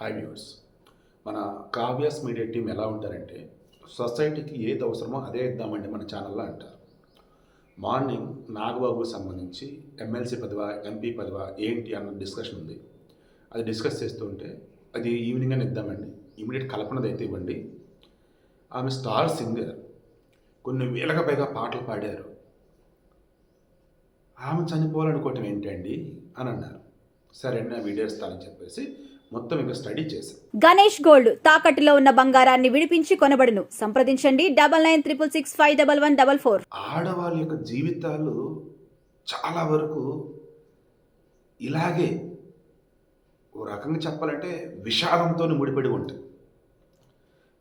High viewers మన Kavya's media team ఎలా ఉంటారంటే సొసైటీకి ఏది అవసరమో అదే ఇద్దామండి మన ఛానల్లో అంటారు. మార్నింగ్ నాగబాబుకు సంబంధించి ఎమ్మెల్సీ పదవ ఎంపీ పదవ ఏంటి అన్న డిస్కషన్ ఉంది. అది డిస్కస్ చేస్తూ ఉంటే అది ఈవినింగ్ అని ఇద్దామండి. ఇమీడియట్ కల్పనది అయితే ఇవ్వండి. ఆమె స్టార్ సింగర్. కొన్ని వేలకు పైగా పాటలు పాడారు. ఆమె చనిపోవాలనుకోవటం ఏంటండి? అని అన్నారు. సరే అండి ఆ వీడియో ఇస్తానని చెప్పేసి మొత్తం ఇంకా స్టడీ చేశాం. గణేష్ గోల్డ్ తాకట్టులో ఉన్న బంగారాన్ని విడిపించి కొనబడును. సంప్రదించండి. Double nine triple six five double one double four. ఆడవాళ్ళ యొక్క జీవితాలు చాలా వరకు ఇలాగే ఓ రకంగా చెప్పాలంటే విషాదంతో ముడిపడి ఉంటాయి.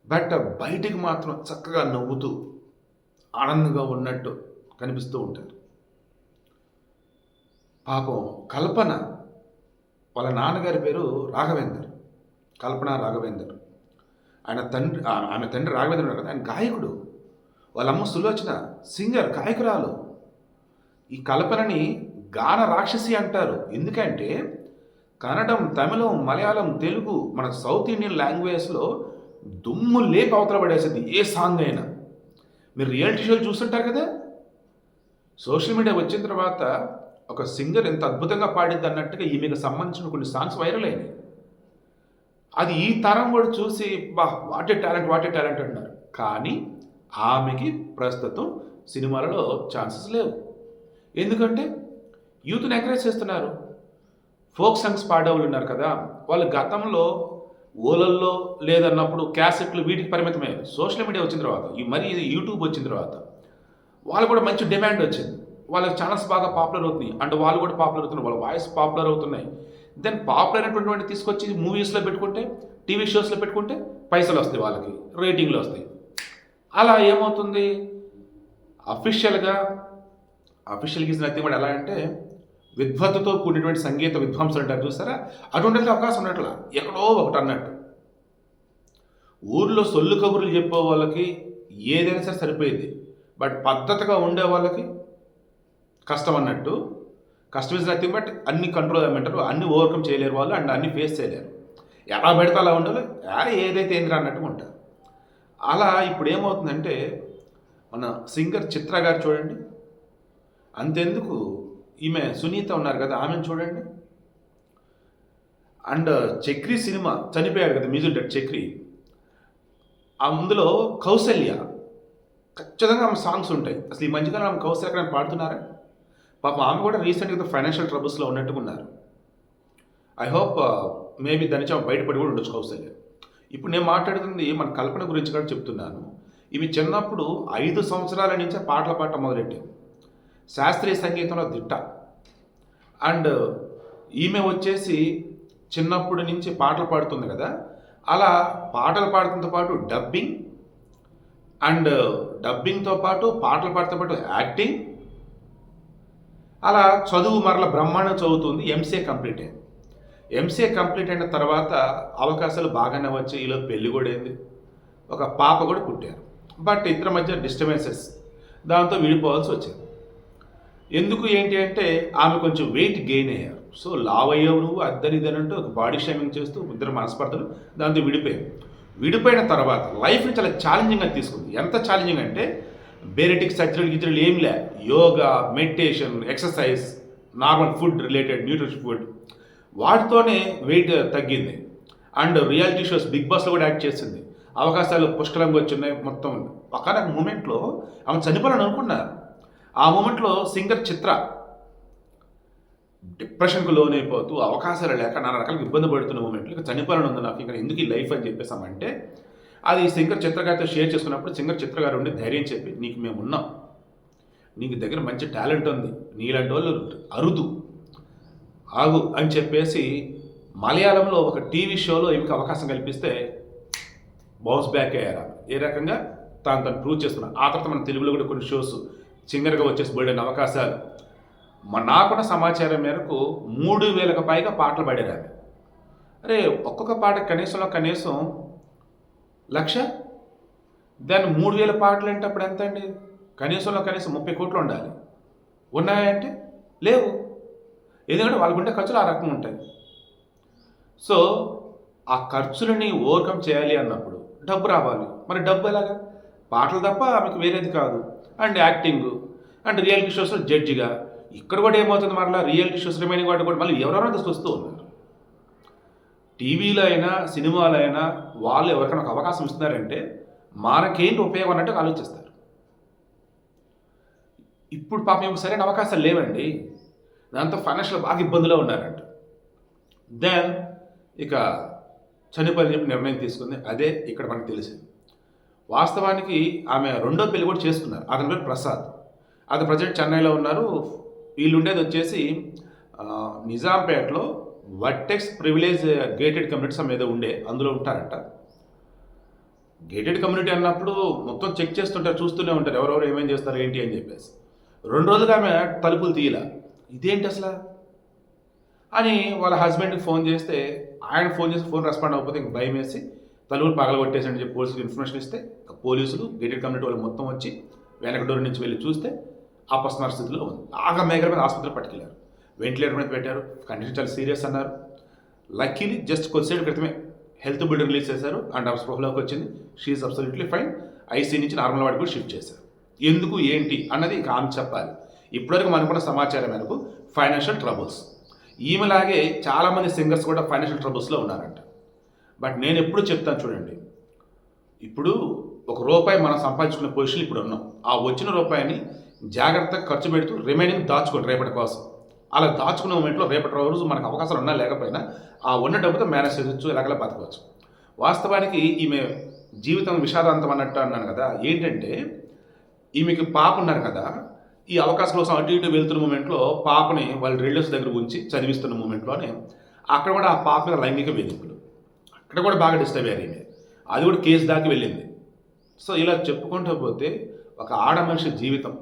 బట్ బయటికి మాత్రం చక్కగా నవ్వుతూ ఆనందంగా ఉన్నట్టు కనిపిస్తూ ఉంటారు. పాపం కల్పన వాళ్ళ నాన్నగారి పేరు రాఘవేందర్ కల్పన రాఘవేందర్. ఆయన తండ్రి ఆమె తండ్రి రాఘవేంద్ర ఉన్నారు కదా ఆయన గాయకుడు. వాళ్ళ అమ్మ సులోచన సింగర్ గాయకురాలు. ఈ కల్పనని గాన రాక్షసి అంటారు. ఎందుకంటే కన్నడం తమిళం మలయాళం తెలుగు మన సౌత్ ఇండియన్ లాంగ్వేజ్లో దుమ్ము లేక అవతల పడేసింది ఏ సాంగ్ అయినా. మీరు రియాలిటీ షోలు చూస్తుంటారు కదా? సోషల్ మీడియా వచ్చిన తర్వాత ఒక సింగర్ ఎంత అద్భుతంగా పాడింది అన్నట్టుగా ఈమెకు సంబంధించిన కొన్ని సాంగ్స్ వైరల్ అయినాయి. అది ఈ తరం కూడా చూసి బా వాటే టాలెంట్ వాటే టాలెంట్ అంటున్నారు. కానీ ఆమెకి ప్రస్తుతం సినిమాలలో ఛాన్సెస్ లేవు. ఎందుకంటే యూత్ని ఎంకరేజ్ చేస్తున్నారు. ఫోక్ సాంగ్స్ పాడేవాళ్ళు ఉన్నారు కదా వాళ్ళు గతంలో ఓలల్లో లేదన్నప్పుడు క్యాసెట్లు వీటికి పరిమితమయ్యారు సోషల్ మీడియా వచ్చిన తర్వాత మరి ఇది యూట్యూబ్ వచ్చిన తర్వాత వాళ్ళు కూడా మంచి డిమాండ్ వచ్చింది. వాళ్ళకి ఛానల్స్ బాగా పాపులర్ అవుతున్నాయి. అంటే వాళ్ళు కూడా పాపులర్ అవుతున్నారు. వాళ్ళ వాయిస్ పాపులర్ అవుతున్నాయి. దెన్ పాపులర్ అయినటువంటి తీసుకొచ్చి మూవీస్లో పెట్టుకుంటే టీవీ షోస్లో పెట్టుకుంటే పైసలు వస్తాయి వాళ్ళకి. రేటింగ్లు వస్తాయి. అలా ఏమవుతుంది? అఫీషియల్గా అఫీషియల్ ఇచ్చిన అయితే కూడా ఎలా అంటే విద్వత్తుతో కూడినటువంటి సంగీత విద్వాంసులు అంటారు చూస్తారా అటువంటి అవకాశం ఉన్నట్ల. ఎక్కడో ఒకటి అన్నట్టు. ఊర్లో సొల్లు కబుర్లు చెప్పే వాళ్ళకి ఏదైనా సరే సరిపోయింది. బట్ పద్ధతిగా ఉండే వాళ్ళకి కష్టం అన్నట్టు. కష్టం ఇస్ నథింగ్ బట్ అన్ని కంట్రోల్ ఏమంటారు? అన్ని ఓవర్కమ్ చేయలేరు వాళ్ళు అండ్ అన్ని ఫేస్ చేయలేరు. ఎలా పెడితే అలా ఉండాలి? ఏదైతే ఏంద్రా అన్నట్టుగా ఉంటారు. అలా ఇప్పుడు ఏమవుతుందంటే మన సింగర్ చిత్ర గారు చూడండి. అంతెందుకు? ఈమె సునీత ఉన్నారు కదా ఆమెను చూడండి. అండ్ చక్రి సినిమా చనిపోయాడు కదా మ్యూజిక్ డైరెక్టర్ చక్రి. అందులో కౌశల్య ఖచ్చితంగా ఆమె సాంగ్స్ ఉంటాయి. అసలు ఈ మధ్యకాలం ఆమె కౌశల్య పాడుతున్నారా? పాపం ఆమె కూడా రీసెంట్గా ఫైనాన్షియల్ ట్రబుల్స్లో ఉన్నట్టుకున్నారు ఐ హోప్ మేబీ దాని నుంచి ఆమె బయటపడి కూడా ఉండొచ్చు ఇప్పుడు నేను మాట్లాడుతుంది మన కల్పన గురించి కూడా చెప్తున్నాను. ఇవి చిన్నప్పుడు ఐదు సంవత్సరాల నుంచే పాటలు పాడటం మొదలెట్టారు శాస్త్రీయ సంగీతంలో దిట్ట. అండ్ ఈమె వచ్చేసి చిన్నప్పటి నుంచి పాటలు పాడుతుంది కదా. అలా పాటలు పాడుతుంతో పాటు డబ్బింగ్ అండ్ డబ్బింగ్తో పాటు పాటలు పాడుతూ పాటు యాక్టింగ్ అలా చదువు మరల బ్రహ్మాండం చదువుతుంది ఎంసీఏ కంప్లీట్ అయింది. ఎంసీఏ కంప్లీట్ అయిన తర్వాత అవకాశాలు బాగానే వచ్చాయి ఈలో పెళ్ళి కూడా అయింది. ఒక పాప కూడా పుట్టారు. బట్ ఇద్దరి మధ్య డిస్టర్బెన్సెస్ దాంతో విడిపోవాల్సి వచ్చింది. ఎందుకు ఏంటి అంటే ఆమె కొంచెం వెయిట్ గెయిన్ అయ్యారు. సో లావ్ అయ్యావు నువ్వు అద్దరి ఇదనంటూ ఒక బాడీ షేమింగ్ చేస్తూ ఇద్దరు మనస్పర్ధలు దాంతో విడిపోయారు. విడిపోయిన తర్వాత లైఫ్ని చాలా ఛాలెంజింగ్గా తీసుకుంది. ఎంత ఛాలెంజింగ్ అంటే బేరెటిక్ సర్జరీలు గిజరీలు ఏం లే. Yoga meditation exercise normal food related nutrition food. వాటితోనే వెయిట్ తగ్గింది. అండ్ రియాలిటీ షోస్ బిగ్ బాస్లో కూడా యాక్ట్ చేసింది. అవకాశాలు పుష్కలంగా వచ్చినాయి మొత్తం. ఒకనొక మూమెంట్లో ఆమె చనిపోవాలని అనుకున్నారు ఆ మూమెంట్లో సింగర్ చిత్ర డిప్రెషన్కు లోనైపోతూ అయిపోతూ అవకాశాలు లేక నానా రకాల ఇబ్బంది పడుతున్న మూమెంట్లో ఇక చనిపోవాలని ఉంది నాకు ఇంకా ఎందుకు ఈ లైఫ్ అని చెప్పేసామంటే అది సింగర్ చిత్ర గారితో షేర్ చేసుకున్నప్పుడు సింగర్ చిత్ర గారు ఉండి ధైర్యం చెప్పి నీకు మేము ఉన్నాం. నీకు దగ్గర మంచి టాలెంట్ ఉంది. నీలాంటి వాళ్ళు అరుదు. ఆగు అని చెప్పేసి మలయాళంలో ఒక టీవీ షోలో ఈమెకి అవకాశం కల్పిస్తే బౌన్స్ బ్యాక్ అయ్యారా ఏ రకంగా? తాను తను ప్రూవ్ చేసుకున్నాను ఆ తర్వాత మన తెలుగులో కూడా కొన్ని షోస్ సింగర్గా వచ్చేసి బోల్డైన అవకాశాలు. మా నాకున్న సమాచారం మేరకు మూడు వేలకు పైగా పాటలు పాడారు ఆమె. అరే ఒక్కొక్క పాట కనీసంలో కనీసం లక్ష? దాన్ని మూడు వేల పాటలు అంటే అప్పుడు ఎంత అండి కనీసంలో కనీసం ముప్పై కోట్లు ఉండాలి. ఉన్నాయంటే లేవు. ఎందుకంటే వాళ్ళకుండే ఖర్చులు ఆ రకం ఉంటాయి. సో ఆ ఖర్చులని ఓవర్కమ్ చేయాలి అన్నప్పుడు డబ్బు రావాలి. మరి డబ్బు ఎలాగా? పాటలు తప్ప ఆమెకు వేరేది కాదు. అండ్ యాక్టింగ్ అండ్ రియాలిటీ షోస్లో జడ్జిగా. ఇక్కడ కూడా ఏమవుతుంది మరలా? రియాలిటీ షోస్ రిమైనింగ్ వాటి కూడా మళ్ళీ ఎవరెవరో తీసుకొస్తూ ఉన్నారు. టీవీలో అయినా సినిమాలో అయినా వాళ్ళు ఎవరికైనా ఒక అవకాశం ఇస్తున్నారంటే మనకేంటి ఉపయోగం అన్నట్టు ఆలోచిస్తారు. ఇప్పుడు పాపం ఏమో సరైన అవకాశాలు లేవండి. దాంతో ఫైనాన్షియల్ బాగా ఇబ్బందులో ఉన్నారంట. దెన్ ఇక చనిపోయి చెప్పి నిర్ణయం తీసుకుంది. అదే ఇక్కడ మనకు తెలిసింది. వాస్తవానికి ఆమె రెండో పెళ్ళి కూడా చేసుకున్నారు. అతని పేరు ప్రసాద్. అతను ప్రజెంట్ చెన్నైలో ఉన్నారు. వీళ్ళు ఉండేది వచ్చేసి నిజాంపేటలో వర్టెక్స్ ప్రివిలేజ్ గేటెడ్ కమ్యూనిటీస్ అమ్మ ఏదో ఉండే అందులో ఉంటారంట. గేటెడ్ కమ్యూనిటీ అన్నప్పుడు మొత్తం చెక్ చేస్తుంటారు చూస్తూనే ఉంటారు ఎవరెవరు ఏమేం చేస్తారు ఏంటి అని చెప్పేసి. రెండు రోజులుగా ఆమె తలుపులు తీయలా ఇదేంటి అసలు? అని వాళ్ళ హస్బెండ్కి ఫోన్ చేస్తే ఆయన ఫోన్ చేసి ఫోన్ రెస్పాండ్ అవ్వకపోతే ఇంక భయం వేసి తలుపులు పగల కొట్టేసని చెప్పి పోలీసులకు ఇన్ఫర్మేషన్ ఇస్తే పోలీసులు గేటెడ్ కమ్యూనిటీ వాళ్ళు మొత్తం వచ్చి వెనక డోర్ నుంచి వెళ్ళి చూస్తే అపస్మార స్థితిలో ఉంది. ఆగ మేఘల మీద ఆసుపత్రి పట్టుకెళ్ళారు. వెంటిలేటర్ మీద పెట్టారు. కండిషన్ చాలా సీరియస్ అన్నారు. లక్కీలీ జస్ట్ కొద్దిసేపు క్రితమే హెల్త్ బిల్డర్ రిలీజ్ చేశారు. అండ్ ఆ స్పృహలోకి వచ్చింది. She's absolutely fine I C normal వాడికి కూడా షిఫ్ట్ చేశారు. ఎందుకు ఏంటి అన్నది ఇక ఆమె చెప్పాలి. ఇప్పటివరకు మనకున్న సమాచారం మేరకు ఫైనాన్షియల్ ట్రబుల్స్. ఈమెలాగే చాలామంది సింగర్స్ కూడా ఫైనాన్షియల్ ట్రబుల్స్లో ఉన్నారంట. బట్ నేను ఎప్పుడు చెప్తాను చూడండి. ఇప్పుడు ఒక రూపాయి మనం సంపాదించుకునే పొజిషన్ ఇప్పుడు ఉన్నాం. ఆ వచ్చిన రూపాయిని జాగ్రత్తగా ఖర్చు పెడుతూ రిమైనింగ్ దాచుకోండి రేపటి కోసం. అలా దాచుకునే మూమెంట్లో రేపటి రోజు మనకు అవకాశాలు ఉన్నా లేకపోయినా ఆ ఉన్న డబ్బుతో మేనేజ్ చేయవచ్చు ఎలాగలా బతకవచ్చు. వాస్తవానికి ఈమె జీవితం విషాదాంతం అన్నట్టు అన్నాను కదా ఏంటంటే ఈమెకి పాప ఉన్నారు కదా ఈ అవకాశం కోసం అటు ఇటు వెళ్తున్న మూమెంట్లో పాపని వాళ్ళ రిలేటివ్స్ దగ్గర ఉంచి చదివిస్తున్న మూమెంట్లోనే అక్కడ కూడా ఆ పాప మీద లైంగిక వేధింపులు. అక్కడ కూడా బాగా డిస్టర్బ్ అయ్యారు ఈమె. అది కూడా కేసు దాకా వెళ్ళింది. సో ఇలా చెప్పుకుంటూ పోతే ఒక ఆడ మనిషి జీవితం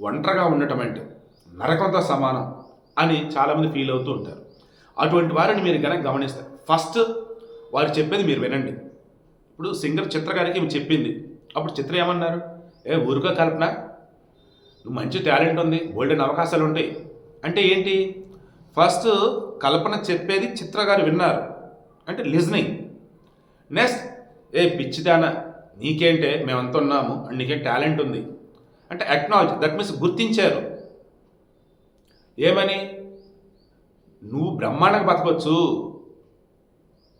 ఒంటరిగా ఉండటం అంటే నరకంతో సమానం. అని చాలామంది ఫీల్ అవుతూ ఉంటారు. అటువంటి వారిని మీరు కనుక గమనిస్తారు ఫస్ట్ వారు చెప్పేది మీరు వినండి. ఇప్పుడు సింగర్ చిత్ర గారికి ఈమె చెప్పింది. అప్పుడు చిత్ర ఏమన్నారు? ఏ ఊరుగా కల్పన. నువ్వు మంచి టాలెంట్ ఉంది గోల్డెన్ అవకాశాలు ఉంటాయి. అంటే ఏంటి? ఫస్ట్ కల్పన చెప్పేది చిత్ర గారు విన్నారు. అంటే లిజనింగ్ నెక్స్ట్ ఏ పిచ్చిదానా నీకేంటే మేమంతా ఉన్నాము అండ్ నీకేం టాలెంట్ ఉంది. అంటే అక్నాలజ్ దట్ మీన్స్ గుర్తించారు. ఏమని? నువ్వు బ్రహ్మాండంగా బతకొచ్చు.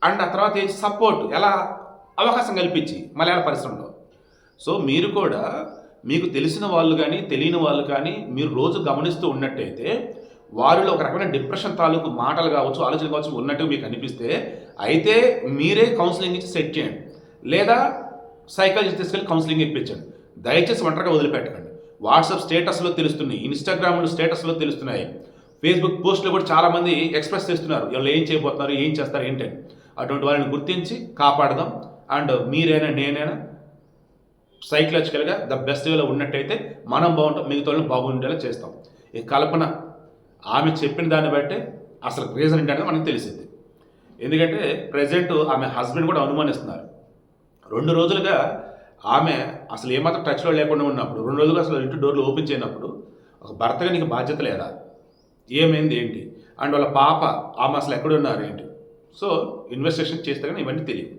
అండ్ ఆ తర్వాత సపోర్ట్ ఎలా? అవకాశం కల్పించి మలయాళ పరిశ్రమలో. సో మీరు కూడా మీకు తెలిసిన వాళ్ళు కానీ తెలియని వాళ్ళు కానీ మీరు రోజు గమనిస్తూ ఉన్నట్టయితే వారిలో ఒక రకమైన డిప్రెషన్ తాలూకు మాటలు కావచ్చు ఆలోచనలు కావచ్చు ఉన్నట్టు మీకు అనిపిస్తే అయితే మీరే కౌన్సిలింగ్ ఇచ్చి సెట్ చేయండి. లేదా సైకాలజిస్ట్ తీసుకెళ్ళి కౌన్సిలింగ్ ఇప్పించండి. దయచేసి ఒంటరిగా వదిలిపెట్టకండి. వాట్సాప్ స్టేటస్లో తెలుస్తున్నాయి ఇన్స్టాగ్రామ్లో స్టేటస్లో తెలుస్తున్నాయి. ఫేస్బుక్ పోస్ట్లో కూడా చాలామంది ఎక్స్ప్రెస్ చేస్తున్నారు. వాళ్ళు ఏం చేయబోతున్నారు ఏం చేస్తారు ఏంటని అటువంటి వాళ్ళని గుర్తించి కాపాడదాం. అండ్ మీరైనా నేనైనా సైకలాజికల్గా ద బెస్ట్ వేలో ఉన్నట్టయితే మనం బాగుంటాం మిగతా వాళ్ళని బాగుండేలా చేస్తాం. ఈ కల్పన ఆమె చెప్పిన దాన్ని బట్టే అసలు రీజన్ ఏంటనేది మనకు తెలిసింది. ఎందుకంటే ప్రజెంట్ ఆమె హస్బెండ్ కూడా అనుమానిస్తున్నారు. రెండు రోజులుగా ఆమె అసలు ఏమాత్రం టచ్లో లేకుండా ఉన్నప్పుడు రెండు రోజులుగా అసలు ఇంటి డోర్లు ఓపెన్ చేయనప్పుడు ఒక భర్తగా నీకు బాధ్యత లేదా ఏమైంది ఏంటి? అండ్ వాళ్ళ పాప ఆమె అసలు ఎక్కడున్నారు ఏంటి? సో ఇన్వెస్టిగేషన్ చేస్తే కానీ ఇవన్నీ తెలియదు